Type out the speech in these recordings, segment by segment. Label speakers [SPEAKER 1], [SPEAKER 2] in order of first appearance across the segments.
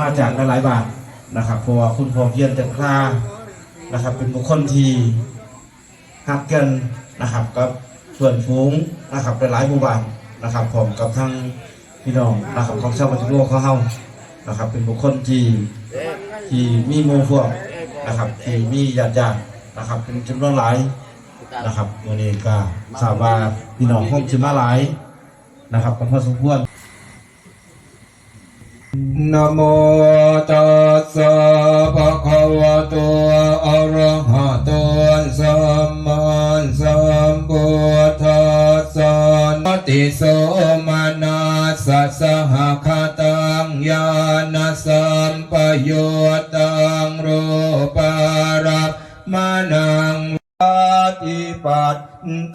[SPEAKER 1] มาจากหลายๆบาทนะครับเพราะว่าคุณพ่อเพียรจันทรานะครับ เป็นบุคคลที่หักกันนะครับกับเพื่อนฝูงนะครับหลายๆหมู่บ้านนะครับผมกับทั้งพี่น้องนะครับของชาวบ้านทุกโลกเขาเฮานะครับ เป็นบุคคลที่ที่มีมู่พวกนะครับที่มีญาติญาตินะครับ เป็นจำนวนหลายนะครับวันนี้ก็ทราบาพี่น้องคงจะมาหลายนะครับก็พอสมควร
[SPEAKER 2] นะโมตัสสะภะคะวะโตอะระหะโตสัมมาสัมพุทธัสสะนะติโสมานาสสสหคตังญาณสัมปโยตังรูปารัมานัง ฏิปัต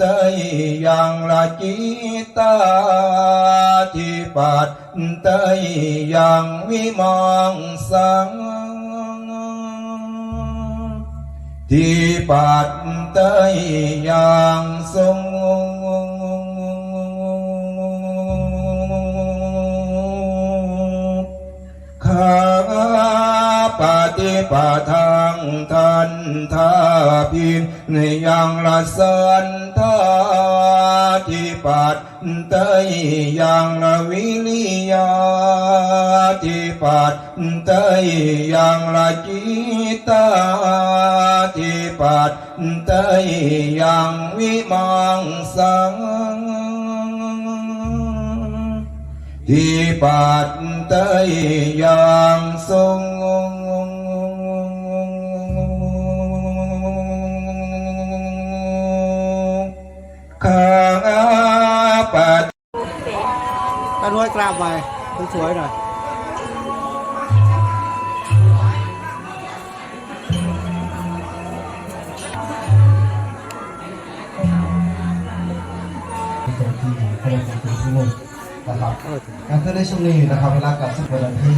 [SPEAKER 2] ตยยังละจิตาทิปัตตยยังวิมังสังทิปัตตยยังทรงข้าปฏิปทัง ทันทาพินในยังละสันทาทิปัตเตยยังละวิริยาทิปัตเตยยังละจิตาทิปัตเตยยังวิมังสังที่ปัตเตยยังทรง ป้า
[SPEAKER 3] น้อยกราบไปสวยๆหน่อย
[SPEAKER 1] นะครับการขึ้นในช่วงนี้นะครับเวลากับสุขวันที่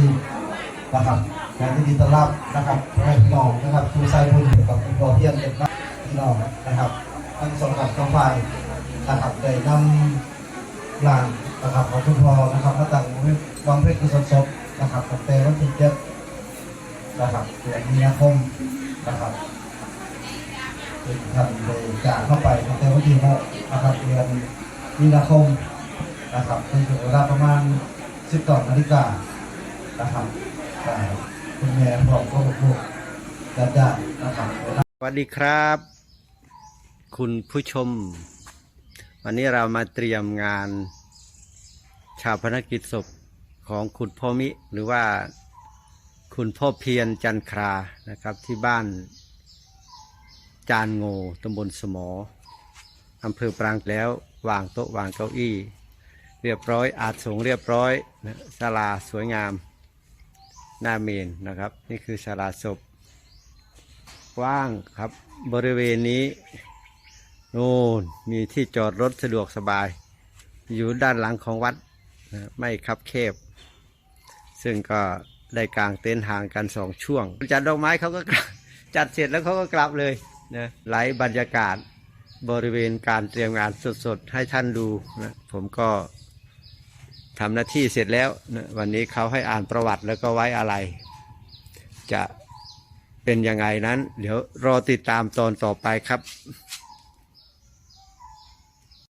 [SPEAKER 1] นะครับการที่ดีต้อนรับนะครับให้พี่น้องนะครับชูไซบุญกับคุณพ่อเพียรเป็นพี่น้องนะครับทั้งสองกับสองฝ่ายนะครับได้นำหลาน นะครับของคุณพ่อนะครับมาตั้งวางเพชรกุศลศพนะครับตั้งแต่วันที่เจ็ดนะครับเดือนมีนาคมนะครับซึ่งท่านได้จากเข้าไปตั้งแต่วันที่หกนะครับเดือนมีนาคมนะครับจนถึงเวลาประมาณ12นาฬิกานะครับแต่คุณแม่บอกก็บอกลูกจะจะนะครับ
[SPEAKER 3] สวัสดีครับ คุณผู้ชม วันนี้เรามาเตรียมงาน ชาพนกิจศพของคุณพ่อมิ หรือว่าคุณพ่อเพียรจันครานะครับที่บ้านจานโงตำบลสมออำเภอปรางแล้ววางโต๊ะวางเก้าอี้ เรียบร้อยอาจสงเรียบร้อยนะศาลาสวยงามหน้าเมนนะครับ นี่คือศาลาศพกว้างครับบริเวณนี้โน่นมีที่จอดรถสะดวกสบาย อยู่ด้านหลังของวัด นะไม่คับแคบ ซึ่งก็ได้กางเต็นท์ห่างกันสองช่วง จัดดอกไม้เขาก็จัดเสร็จแล้วเขาก็กลับเลยนะไลฟ์บรรยากาศบริเวณการเตรียมงานสดๆ ให้ท่านดูนะผมก็ทำหน้าที่เสร็จแล้วนะวันนี้เขาให้อ่านประวัติแล้วก็ไว้อะไร จะเป็นยังไงนั้น เดี๋ยวรอติดตามตอนต่อไปครับ